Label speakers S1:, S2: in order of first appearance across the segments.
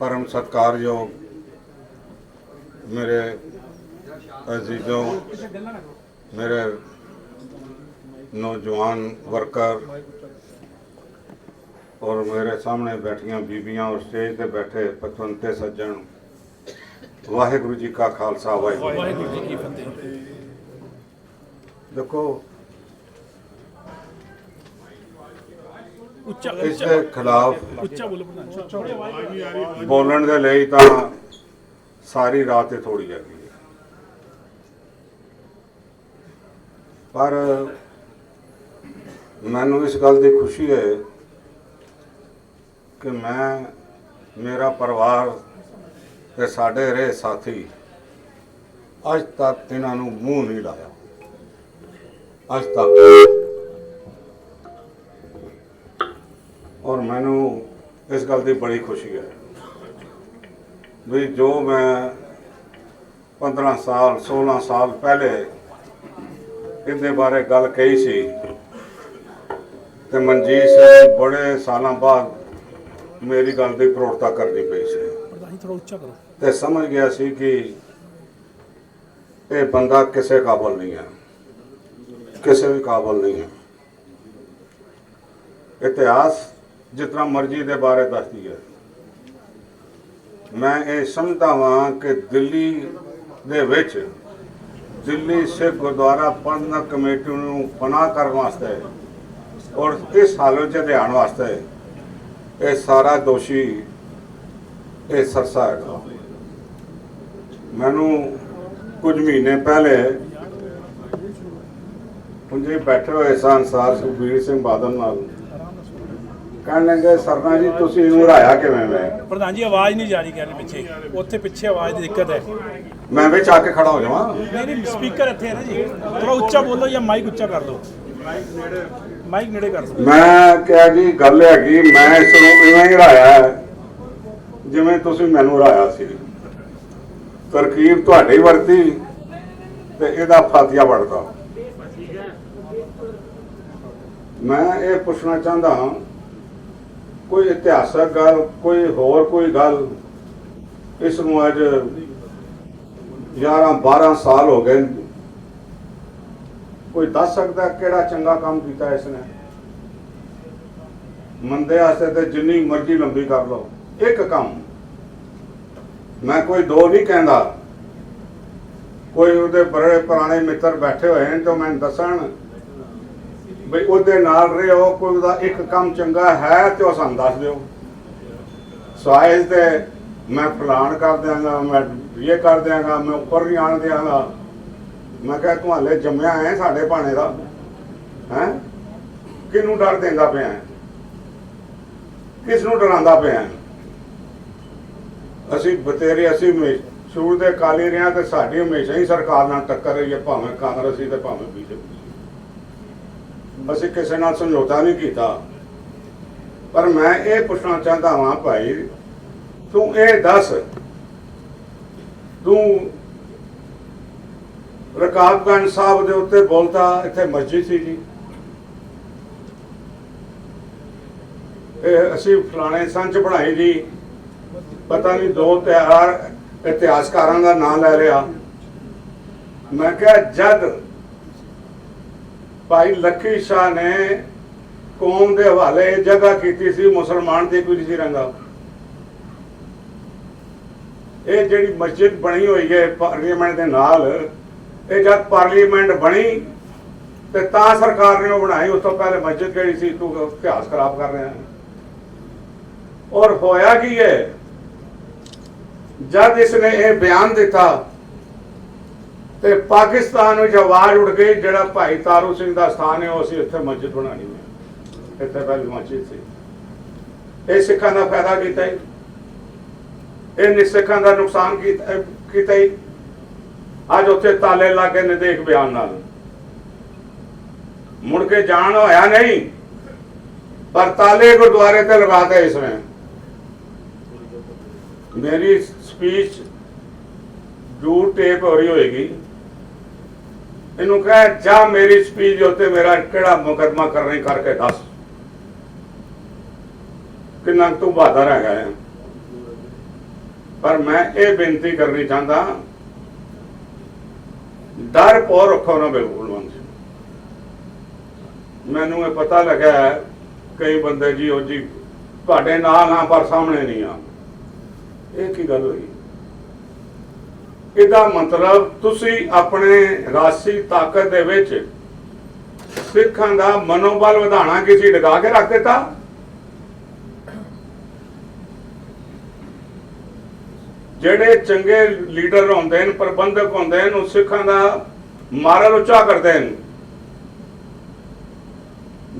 S1: ਪਰਮ ਸਤਕਾਰਯੋਗ ਮੇਰੇ ਅਜ਼ੀਜ਼ੋ, ਮੇਰੇ ਨੌਜਵਾਨ ਵਰਕਰ ਔਰ ਮੇਰੇ ਸਾਹਮਣੇ ਬੈਠੀਆਂ ਬੀਬੀਆਂ ਔਰ ਸਟੇਜ ਤੇ ਬੈਠੇ ਪਤਵੰਤੇ ਸੱਜਣ, ਵਾਹਿਗੁਰੂ ਜੀ ਕਾ ਖਾਲਸਾ ਵਾਹਿਗੁਰੂ
S2: ਵਾਹਿਗੁਰੂ ਜੀ ਕੀ ਫਤਿਹ।
S1: ਦੇਖੋ
S2: ਉੱਚਾ
S1: ਇਸ ਦੇ ਖਿਲਾਫ
S2: ਉੱਚਾ ਬੋਲੋ ਪ੍ਰਧਾਨ
S1: ਬੋਲਣ ਦੇ ਲਈ ਤਾਂ ਸਾਰੀ ਰਾਤ ਹੀ ਥੋੜੀ ਹੈਗੀ ਹੈ। ਪਰ ਮੈਨੂੰ ਇਸ ਗੱਲ ਦੀ ਖੁਸ਼ੀ ਹੈ ਕਿ ਮੈਂ ਮੇਰਾ ਪਰਿਵਾਰ ਤੇ ਸਾਡੇ ਰਹੇ ਸਾਥੀ ਅੱਜ ਤੱਕ ਇਹਨਾਂ ਨੂੰ ਮੂੰਹ ਨਹੀਂ ਲਾਇਆ। ਅੱਜ ਤੱਕ ਔਰ ਮੈਨੂੰ ਇਸ ਗੱਲ ਦੀ ਬੜੀ ਖੁਸ਼ੀ ਹੈ ਵੀ ਜੋ ਮੈਂ 15 ਸਾਲ 16 ਸਾਲ ਪਹਿਲੇ ਇਹਦੇ ਬਾਰੇ ਗੱਲ ਕਹੀ ਸੀ ਤੇ ਮਨਜੀਤ ਸਿੰਘ ਬੜੇ ਸਾਲਾਂ ਬਾਅਦ ਮੇਰੀ ਗੱਲ ਦੀ ਪ੍ਰੋੜਤਾ ਕਰਨੀ ਪਈ ਸੀ। ਤੇ ਸਮਝ ਗਿਆ ਸੀ ਕਿ ਇਹ ਬੰਦਾ ਕਿਸੇ ਕਾਬਲ ਨਹੀਂ ਹੈ ਕਿਸੇ ਵੀ ਕਾਬਲ ਨਹੀਂ ਹੈ। ਇਤਿਹਾਸ ਜਿਸ ਤਰ੍ਹਾਂ ਮਰਜ਼ੀ ਦੇ ਬਾਰੇ ਦੱਸਦੀ ਹੈ। ਮੈਂ ਇਹ ਸਮਝਦਾ ਹਾਂ ਕਿ ਦਿੱਲੀ ਦੇ ਵਿੱਚ ਦਿੱਲੀ ਸਿੱਖ ਗੁਰਦੁਆਰਾ ਪ੍ਰਬੰਧਕ ਕਮੇਟੀ ਨੂੰ ਪਨਾਹ ਕਰਨ ਵਾਸਤੇ ਔਰ ਇਸ ਹਾਲਤ 'ਚ ਲਿਆਉਣ ਵਾਸਤੇ ਇਹ ਸਾਰਾ ਦੋਸ਼ੀ ਇਹ ਸਰਸਾ ਹੈਗਾ। ਮੈਨੂੰ ਕੁਝ ਮਹੀਨੇ ਪਹਿਲੇ ਪੁੰਜੇ ਬੈਠੇ ਹੋਏ ਸਾਂ ਸਾਰ ਸੁਖਬੀਰ ਸਿੰਘ ਬਾਦਲ ਨਾਲ ਕਹਿਣ ਲੱਗੇ ਸਰਨਾ ਜੀ ਤੁਸੀਂ ਇਹਨੂੰ ਹਰਾਇਆ ਕਿਵੇਂ ਮੈਂ?
S2: ਪ੍ਰਧਾਨ ਜੀ ਆਵਾਜ਼ ਨਹੀਂ ਜਾ ਰਹੀ ਕਹਿੰਦੇ ਪਿੱਛੇ। ਉੱਥੇ ਪਿੱਛੇ ਆਵਾਜ਼ ਦੀ ਦਿੱਕਤ ਹੈ।
S1: ਮੈਂ ਵਿੱਚ ਆ ਕੇ ਖੜਾ ਹੋ ਜਾਵਾਂ?
S2: ਨਹੀਂ ਨਹੀਂ ਸਪੀਕਰ ਇੱਥੇ ਹੈ ਨਾ ਜੀ। ਥੋੜਾ ਉੱਚਾ ਬੋਲੋ ਜਾਂ ਮਾਈਕ ਉੱਚਾ ਕਰ ਲਓ। ਮਾਈਕ ਨੇੜੇ ਕਰ ਲਓ
S1: ਮੈਂ ਕਿਹਾ ਜੀ ਗੱਲ ਹੈਗੀ ਮੈਂ ਇਸ ਨੂੰ ਇਵੇਂ ਹੀ ਹਰਾਇਆ ਹੈ, ਜਿਵੇਂ ਤੁਸੀਂ ਮੈਨੂੰ ਹਰਾਇਆ ਸੀ। ਤਰਕੀਬ ਤੁਹਾਡੀ ਵਰਤੀ ਤੇ ਇਹਦਾ ਫਾਤਿਆ ਵੜਦਾ ਮੈਂ ਇਹ ਪੁੱਛਣਾ ਚਾਹੁੰਦਾ ਹਾਂ ਕੋਈ ਇਤਿਹਾਸਕ ਗੱਲ, ਕੋਈ ਹੋਰ ਕੋਈ ਗੱਲ, ਇਸ ਨੂੰ ਅੱਜ 11 12 ਸਾਲ ਹੋ ਗਏ। ਕੋਈ ਦੱਸ ਸਕਦਾ ਕਿਹੜਾ ਚੰਗਾ ਕੰਮ ਕੀਤਾ ਇਸ ਨੇ ਮੰਦੇ ਵਾਸਤੇ ਤੇ ਜਿੰਨੀ ਮਰਜ਼ੀ ਲੰਬੀ ਕਰ ਲਓ। ਇੱਕ ਕੰਮ। ਮੈਂ ਕੋਈ ਦੋ ਨਹੀਂ ਕਹਿੰਦਾ। ਕੋਈ ਉਹਦੇ ਬੜੇ ਪੁਰਾਣੇ ਮਿੱਤਰ ਬੈਠੇ ਹੋਏ ਨੇ ਤਾਂ ਮੈਨੂੰ ਦੱਸਣ ਬਈ ਉਹਦੇ ਨਾਲ ਰਹੋ, ਕੋਈ ਉਹਦਾ ਇੱਕ ਕੰਮ ਚੰਗਾ ਹੈ ਤੇ ਉਹ ਸਾਨੂੰ ਦੱਸ ਦਿਓ। ਸਵਾਇਸ ਤੇ ਮੈਂ ਫਲਾਣ ਕਰ ਦਿਆਂਗਾ, ਮੈਂ ਇਹ ਕਰ ਦਿਆਂਗਾ, ਮੈਂ ਉੱਪਰ ਨਹੀਂ ਆਣ ਦਿਆਂਗਾ। ਮੈਂ ਕਿਹਾ ਤੂੰ ਹਾਲੇ ਜੰਮਿਆ ਹੈ ਸਾਡੇ ਭਾਣੇ ਦਾ, ਹੈ? ਕਿਹਨੂੰ ਡਰ ਦਿੰਦਾ ਪਿਆ ਹੈ? ਕਿਸ ਨੂੰ ਡਰਾਉਂਦਾ ਪਿਆ ਅਸੀਂ ਬਤੇਰੇ ਅਸੀਂ ਸ਼ੁਰੂ ਦੇ ਕਾਲੀ ਰਿਆਂ ਤੇ ਸਾਡੀ ਹਮੇਸ਼ਾ ਹੀ ਸਰਕਾਰ ਨਾਲ ਟੱਕਰ ਰਹੀ ਹੈ, ਭਾਵੇਂ ਕਾਂਗਰਸੀ ਤੇ ਭਾਵੇਂ ਬੀਜੇਪੀ। ਅਸੀਂ ਕਿਸੇ ਨਾਲ ਸਮਝੌਤਾ ਨਹੀਂ ਕੀਤਾ। ਪਰ ਮੈਂ ਇਹ ਪੁੱਛਣਾ ਚਾਹੁੰਦਾ ਹਾਂ ਭਾਈ, ਤੂੰ ਇਹ ਦੱਸ, ਤੂੰ ਰਕਾਬਗੰਜ ਸਾਹਿਬ ਦੇ ਉੱਤੇ ਬੋਲਤਾ, ਇੱਥੇ ਮਸਜਿਦ ਸੀ ਜੀ। ਇਹ ਅਸੀਂ ਫਲਾਣੇ ਸੰਚ ਬਣਾਈ ਜੀ, ਪਤਾ ਨਹੀਂ ਦੋ ਤਿਉਹਾਰ ਇਤਿਹਾਸਕਾਰਾਂ ਦਾ ਨਾਮ ਲੈ ਲਿਆ। ਮੈਂ ਕਿਹਾ ਜਦ ਭਾਈ ਲੱਖੀ ਸ਼ਾਹ ਨੇ ਕੌਮ ਦੇ ਹਵਾਲੇ ਇਹ ਜਗ੍ਹਾ ਕੀਤੀ ਸੀ, ਮੁਸਲਮਾਨ ਦੀ ਕੋਈ ਨਹੀਂ ਰੰਗਾ। ਇਹ ਜਿਹੜੀ ਮਸਜਿਦ ਬਣੀ ਹੋਈ ਹੈ ਪਾਰਲੀਮੈਂਟ ਦੇ ਨਾਲ, ਇਹ ਜਦ ਪਾਰਲੀਮੈਂਟ ਬਣੀ, ਤੇ ਤਾਂ ਸਰਕਾਰ ਨੇ ਉਹ ਬਣਾਈ, ਉਸ ਤੋਂ ਪਹਿਲੇ ਮਸਜਿਦ ਕਿਹੜੀ ਸੀ, ਤੂੰ ਇਤਿਹਾਸ ਖਰਾਬ ਕਰ ਰਿਹਾ ਔਰ ਹੋਇਆ ਕੀ ਹੈ? ਜਦ ਇਸਨੇ ਇਹ ਬਿਆਨ ਦਿੱਤਾ ਤੇ ਪਾਕਿਸਤਾਨ ਵਿੱਚ ਆਵਾਜ਼ ਉੱਡ ਗਈ, ਜਿਹੜਾ ਭਾਈ ਤਾਰੂ ਸਿੰਘ ਦਾ ਸਥਾਨ ਹੈ, ਉਹ ਅਸੀਂ ਇੱਥੇ ਮਸਜਿਦ ਬਣਾਣੀ ਹੈ। ਇੱਥੇ ਪਹਿਲੀ ਮਸਜਿਦ ਸੀ। ਇਹ ਸਿੱਖਾਂ ਦਾ ਫਾਇਦਾ ਕੀਤਾ ਹੀ ਇਹ ਨਿਸਿੱਖਾਂ ਦਾ ਨੁਕਸਾਨ ਕੀਤਾ ਅੱਜ ਉੱਥੇ ਤਾਲੇ ਲੱਗੇ ਨੇ ਦੇਖ ਬਿਆਨ ਨਾਲ। ਮੁੜ ਕੇ ਜਾਣ ਹੋਇਆ ਨਹੀਂ, ਪਰ ਤਾਲੇ ਗੁਰਦੁਆਰੇ ਤੇ ਲਗਾਤੇ ਇਸਨੇ ਮੇਰੀ ਸਪੀਚ ਜੂ ਟੇਪ ਹੋ ਰਹੀ ਹੋਏਗੀ। ਇਹਨੂੰ ਕਹੇ, ਜਾ ਮੇਰੀ ਸਪੀਚ ਉੱਤੇ ਮੇਰਾ ਕਿਹੜਾ ਮੁਕਦਮਾ ਕਰਨੇ ਕਰਕੇ ਦੱਸ। ਕਿੰਨਾ ਕੁ ਤੂੰ ਬਹਾਦਰ ਹੈਗਾ ਹੈ ਪਰ ਮੈਂ ਇਹ ਬੇਨਤੀ ਕਰਨੀ ਚਾਹੁੰਦਾ, ਡਰ ਪੋ ਰੱਖੋ ਨਾ ਬਿਲਕੁਲ ਮਨ ਮੈਨੂੰ ਇਹ ਪਤਾ ਲੱਗਾ ਕਈ ਬੰਦੇ ਜੀ ਉਹ ਜੀ ਤੁਹਾਡੇ ਨਾਲ ਆ ਪਰ ਸਾਹਮਣੇ ਨਹੀਂ ਆ। ਇਹ ਕੀ ਗੱਲ ਹੋਈ? ਇਹਦਾ ਮਤਲਬ ਤੁਸੀਂ ਆਪਣੇ ਰਾਸ਼ੀ ਤਾਕਤ ਦੇ ਵਿੱਚ ਸਿੱਖਾਂ ਦਾ ਮਨੋਬਲ ਵਧਾਉਣਾ ਕਿਸੇ ਡਗਾ ਕੇ ਰੱਖ ਦਿੱਤਾ? ਜਿਹੜੇ ਚੰਗੇ ਲੀਡਰ ਹੁੰਦੇ ਨੇ ਪ੍ਰਬੰਧਕ ਹੁੰਦੇ ਨੇ ਉਹ ਸਿੱਖਾਂ ਦਾ ਮਾਰਲ ਉੱਚਾ ਕਰਦੇ ਨੇ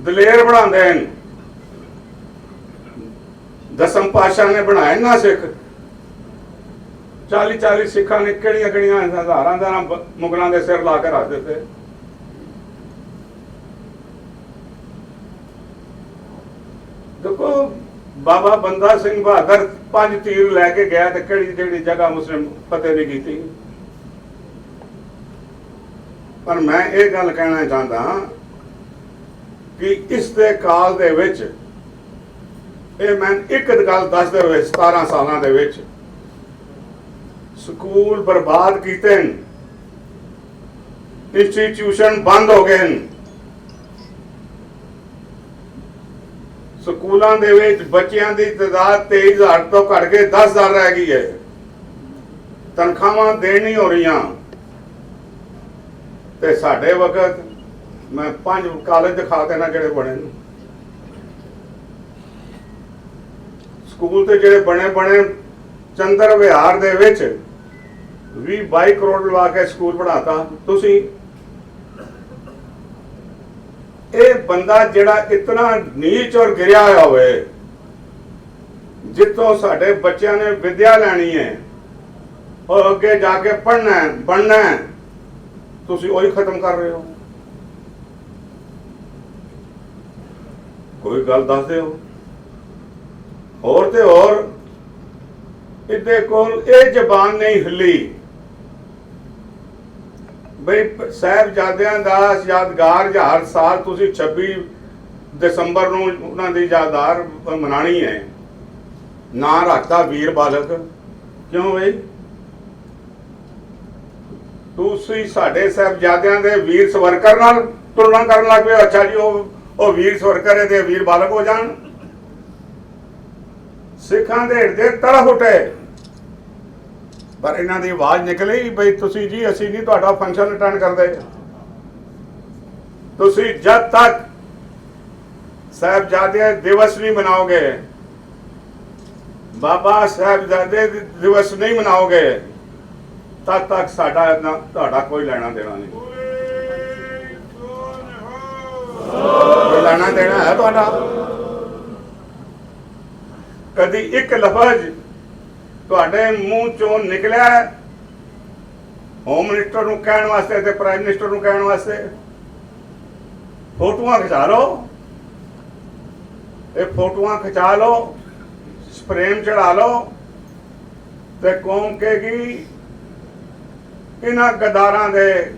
S1: ਦਲੇਰ ਬਣਾਉਂਦੇ ਨੇ ਦਸਮ ਪਾਸ਼ਾ ਨੇ ਬਣਾਏ ਨਾ ਸਿੱਖ। 40 40 ਸਿੱਖਾਂ ਨੇ ਕਿਹੜੀਆਂ ਕਿਹੜੀਆਂ ਹਜ਼ਾਰਾਂ ਦਾ ਮੁਗਲਾਂ ਦੇ ਸਿਰ ਲਾ ਕੇ ਰੱਖ ਦਿੱਤੇ। ਦੇਖੋ, ਬਾਬਾ ਬੰਦਾ ਸਿੰਘ ਬਹਾਦਰ ਪੰਜ ਤੀਰ ਲੈ ਕੇ ਗਿਆ ਤੇ ਕਿਹੜੀ ਜਿਹੜੀ ਜਗ੍ਹਾ ਮੁਸਲਿਮ ਫਤਿਹ ਨਹੀਂ ਕੀਤੀ। ਪਰ ਮੈਂ ਇਹ ਗੱਲ ਕਹਿਣਾ ਚਾਹੁੰਦਾ ਹਾਂ ਕਿ ਇਸ ਦੇ ਕਾਲ ਦੇ ਵਿੱਚ, ਇਹ ਮੈਂ ਇੱਕ ਗੱਲ ਦੱਸਦੇ ਹੋਏ 17 ਸਾਲਾਂ ਦੇ ਵਿੱਚ ਸਕੂਲ ਬਰਬਾਦ ਕੀਤੇ ਨੇ ਇੰਸਟੀਟਿਊਸ਼ਨ ਬੰਦ ਹੋ ਗਏ ਨੇ। ਸਕੂਲਾਂ ਦੇ ਵਿੱਚ ਬੱਚਿਆਂ ਦੀ ਤਾਦਾਦ 23000 ਤੋਂ ਘਟ ਕੇ 10000 ਰਹਿ ਗਈ ਹੈ। ਤਨਖਾਹਾਂ ਦੇਣ ਨਹੀਂ ਹੋ ਰਹੀਆਂ। ਤੇ ਸਾਡੇ ਵਕਤ ਮੈਂ ਪੰਜ ਕਾਲਜ ਦਿਖਾ ਦੇਣਾ ਜਿਹੜੇ ਬਣੇ ਨੇ। ਸਕੂਲ ਤੇ ਜਿਹੜੇ ਬਣੇ ਬਣੇ ਚੰਦਰ ਵਿਹਾਰ ਦੇ ਵਿੱਚ 20 22 ਕਰੋੜ ਲਵਾ ਕੇ ਸਕੂਲ ਪੜਾਤਾ ਤੁਸੀਂ ਇਹ ਬੰਦਾ ਜਿਹੜਾ ਇਤਨਾ ਨੀਚ ਔਰ ਗਿਰਿਆ ਹੋਇਆ ਹੋਵੇ, ਜਿੱਥੋਂ ਸਾਡੇ ਬੱਚਿਆਂ ਨੇ ਵਿਦਿਆ ਲੈਣੀ ਹੈ ਔਰ ਅੱਗੇ ਜਾ ਕੇ ਪੜ੍ਹਨਾ ਹੈ, ਬਣਨਾ ਹੈ, ਤੁਸੀਂ ਉਹੀ ਖਤਮ ਕਰ ਰਹੇ ਹੋ। ਕੋਈ ਗੱਲ ਦੱਸ ਦਿਓ। ਹੋਰ ਤੇ ਹੋਰ, ਇਹਦੇ ਕੋਲ ਇਹ ਜ਼ਬਾਨ ਨਹੀਂ ਹਿੱਲੀ। ਬਈ, ਸਾਹਿਬਜ਼ਾਦਿਆਂ ਦਾ ਯਾਦਗਾਰ ਹਜ਼ਾਰ ਸਾਲ ਤੁਸੀਂ 26 ਦਸੰਬਰ ਨੂੰ ਉਹਨਾਂ ਦੀ ਯਾਦਗਾਰ ਮਨਾਣੀ ਹੈ। ਨਾਂ ਰੱਖਤਾ ਵੀਰ ਬਾਲਕ। ਕਿਉਂ ਬਈ? ਤੁਸੀਂ ਸਾਡੇ ਸਾਹਿਬਜ਼ਾਦਿਆਂ ਦੇ ਵੀਰ ਸਵਰਕਰ ਨਾਲ ਤੁਲਨਾ ਕਰਨ ਲੱਗ ਪਏ ਅੱਛਾ ਜੀ, ਉਹ ਉਹ ਵੀਰ ਸਵਰਕਰ ਹੈ ਤੇ ਵੀਰ ਬਾਲਕ ਹੋ ਜਾਣ। ਸਿੱਖਾਂ ਦੇ ਹਿਰਦੇ ਤੜਫ ਉੱਠੇ ਪਰ ਇਹਨਾਂ ਦੀ ਆਵਾਜ਼ ਨਿਕਲੀ ਬਈ ਤੁਸੀਂ ਜੀ, ਅਸੀਂ ਨਹੀਂ ਤੁਹਾਡਾ ਫੰਕਸ਼ਨ ਅਟੈਂਡ ਕਰਦੇ। ਤੁਸੀਂ ਜਦ ਤੱਕ ਸਾਹਿਬਜ਼ਾਦੇ ਦਿਵਸ ਨਹੀਂ ਮਨਾਓਗੇ, ਬਾਬਾ ਸਾਹਿਬਜ਼ਾਦੇ ਦਿਵਸ ਨਹੀਂ ਮਨਾਓਗੇ, ਤਦ ਤੱਕ ਸਾਡਾ ਨਾ- ਤੁਹਾਡਾ ਕੋਈ ਲੈਣਾ ਦੇਣਾ ਨਹੀਂ। ਕੋਈ ਲੈਣਾ ਦੇਣਾ ਹੈ ਤੁਹਾਡਾ। ਕਦੀ ਇੱਕ ਲਫ਼ਜ਼ ਤੁਹਾਡੇ ਮੂੰਹ ਚੋਂ ਨਿਕਲਿਆ ਹੋਮ ਮਿਨਿਸਟਰ ਨੂੰ ਕਹਿਣ ਵਾਸਤੇ ਤੇ ਪ੍ਰਾਈਮ ਮਿਨਿਸਟਰ ਨੂੰ ਕਹਿਣ ਵਾਸਤੇ। ਫੋਟੋਆਂ ਖਿਚਾ ਲਓ। ਇਹ ਫੋਟੋਆਂ ਖਿਚਾ ਲਓ। ਫਰੇਮ ਚੜਾ ਲਓ। ਤੇ ਕੌਮ ਕਹੇਗੀ, ਇਹਨਾਂ ਗਦਾਰਾਂ ਦੇ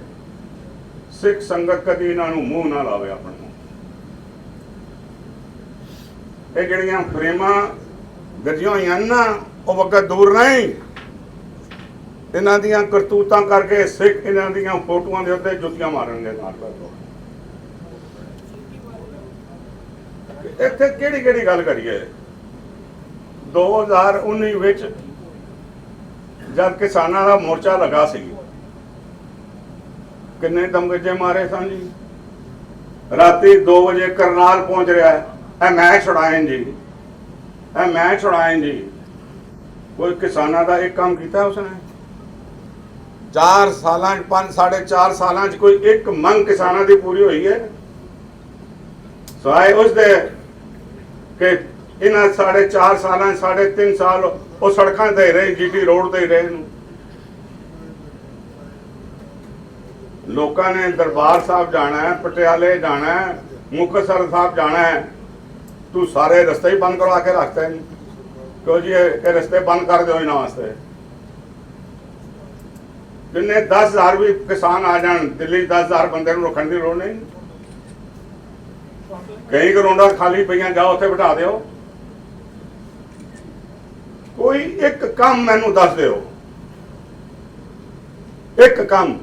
S1: ਸਿੱਖ ਸੰਗਤ ਕਦੀ ਇਹਨਾਂ ਨੂੰ ਮੂੰਹ ਨਾ ਲਾਵੇ ਆਪਣੇ ਨੂੰ ਇਹ ਜਿਹੜੀਆਂ ਫਰੇਮਾਂ, ਗੱਡੀਆਂ ਹੋਈਆਂ ਨਾ ਉਹ ਵਕਤ ਦੂਰ ਨਹੀਂ। ਇਹਨਾਂ ਦੀਆਂ ਕਰਤੂਤਾਂ ਕਰਕੇ ਸਿੱਖ ਇਹਨਾਂ ਦੀਆਂ ਫੋਟੋਆਂ ਦੇ ਉੱਤੇ ਜੁੱਤੀਆਂ ਮਾਰਨਗੇ ਨਾਲ ਤੋਂ ਇੱਥੇ ਕਿਹੜੀ ਕਿਹੜੀ ਗੱਲ ਕਰੀਏ? 2019 ਵਿੱਚ ਜਦ ਕਿਸਾਨਾਂ ਦਾ ਮੋਰਚਾ ਲੱਗਾ ਸੀ, ਕਿੰਨੇ ਦਮਗਜੇ ਮਾਰੇ ਸਨ ਜੀ? ਰਾਤੀ 2 ਵਜੇ ਕਰਨਾਲ ਪਹੁੰਚ ਰਿਹਾ ਹੈ। ਇਹ ਮੈਂ ਛੁਡਾਏ ਜੀ। ਇਹ ਮੈਂ ਛੁਡਾਏ ਜੀ। ਕੋਈ ਕਿਸਾਨਾਂ ਦਾ ਇੱਕ ਕੰਮ ਕੀਤਾ ਉਸਨੇ? 4 ਸਾਲਾਂ ਚ 5 4.5 ਸਾਲਾਂ ਚ ਕੋਈ ਇੱਕ ਮੰਗ ਕਿਸਾਨਾਂ ਦੀ ਪੂਰੀ ਹੋਈ ਹੈ? ਸਵਾਏ ਉਸ ਦੇ ਕਿ ਇਹਨਾਂ 4.5 ਸਾਲਾਂ 3.5 ਸਾਲ ਉਹ ਸੜਕਾਂ ਤੇ ਹੀ ਰਹੇ, ਜੀਟੀ ਰੋਡ ਤੇ ਹੀ ਰਹੇ ਨੂੰ। ਲੋਕਾਂ ਨੇ ਦਰਬਾਰ ਸਾਹਿਬ ਜਾਣਾ ਹੈ, ਪਟਿਆਲੇ ਜਾਣਾ ਹੈ, ਮੁਕਤਸਰ ਸਾਹਿਬ ਜਾਣਾ ਹੈ। ਤੂੰ ਸਾਰੇ ਰਸਤੇ ਹੀ ਬੰਦ ਕਰਵਾ ਕੇ ਰੱਖਦਾ ਨੇ ਕਿਉਂ ਜੀ, ਇਹ ਰਸਤੇ ਬੰਦ ਕਰ ਦਿਓ ਇਹਨਾਂ ਵਾਸਤੇ। ਜਿੰਨੇ 10000 ਵੀ ਕਿਸਾਨ ਆ ਜਾਣ, ਦਿੱਲੀ 10000 ਬੰਦੇ ਨੂੰ ਰੱਖਣ ਦੀ ਲੋੜ ਨਹੀਂ। ਕਈ ਗਰਾਉਂਡਾਂ ਖਾਲੀ ਪਈਆਂ, ਜਾਓ ਉੱਥੇ ਬਿਠਾ ਦਿਓ। ਕੋਈ ਇੱਕ ਕੰਮ ਮੈਨੂੰ ਦੱਸ ਦਿਓ। ਇੱਕ ਕੰਮ।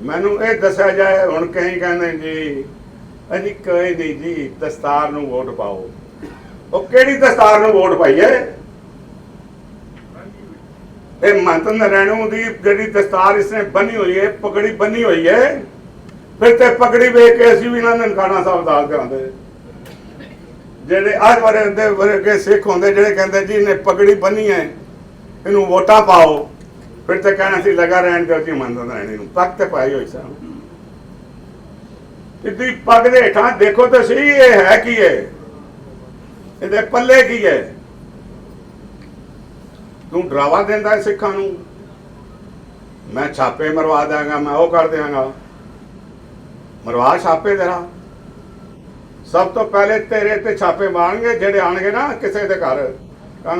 S1: ਮੈਨੂੰ ਇਹ ਦੱਸਿਆ ਜਾਏ, ਹੁਣ ਕਈ ਕਹਿੰਦੇ ਜੀ ਅਜੀ ਕੋਈ ਨਹੀਂ ਜੀ, ਦਸਤਾਰ ਨੂੰ ਵੋਟ ਪਾਓ। ਉਹ ਕਿਹੜੀ ਦਸਤਾਰ ਨੂੰ ਵੋਟ ਪਾਈ ਹੈ ਇਹ ਮੰਤ ਨਰੈਣੂ ਦੀ ਜਿਹੜੀ ਦਸਤਾਰ ਇਸਨੇ ਬੰਨੀ ਹੋਈ ਹੈ, ਪਗੜੀ ਬੰਨੀ ਹੋਈ ਹੈ, ਫਿਰ ਤੇ ਪਗੜੀ ਵੇਖ ਕੇ ਅਸੀਂ ਵੀ ਨਾ ਨਨਕਾਣਾ ਸਾਹਿਬ ਦਾਸ ਕਰਾਂਦੇ ਜਿਹੜੇ ਅੱਜ ਵਰੇ ਦੇ ਵਰਗੇ ਸਿੱਖ ਹੁੰਦੇ, ਜਿਹੜੇ ਕਹਿੰਦੇ ਜੀ ਇਹਨੇ ਪਗੜੀ ਬੰਨੀ ਹੈ, ਇਹਨੂੰ ਵੋਟਾਂ ਪਾਓ। ਫਿਰ ਤੇ ਕਹਿਣਾ ਸੀ, ਲਗਾ ਰਹਿਣ ਦਿਓ ਜੀ ਮੰਨ ਨਰੈਣੀ ਨੂੰ। ਪੱਗ ਤੇ ਪਾਈ ਹੋਈ ਸਾਂ ਇੱਦੀ ਪੱਗ ਦੇ ਹੇਠਾਂ ਦੇਖੋ ਤਾਂ ਸਹੀ ਇਹ ਹੈ ਕੀ ਹੈ? ਇਹਦੇ ਪੱਲੇ ਕੀ ਹੈ? ਤੂੰ ਡਰਾਵਾ ਦਿੰਦਾ ਹੈ ਸਿੱਖਾਂ ਨੂੰ? ਮੈਂ ਛਾਪੇ ਮਰਵਾ ਦਾਂਗਾ ਮੈਂ ਉਹ ਕਰ ਦਿਆਂਗਾ। ਮਰਵਾ ਛਾਪੇ ਤੇਰਾ। ਸਭ ਤੋਂ ਪਹਿਲੇ ਤੇਰੇ ਤੇ ਛਾਪੇ ਮਾਰਨਗੇ, ਜਿਹੜੇ ਆਣਗੇ ਨਾ ਕਿਸੇ ਦੇ ਘਰ।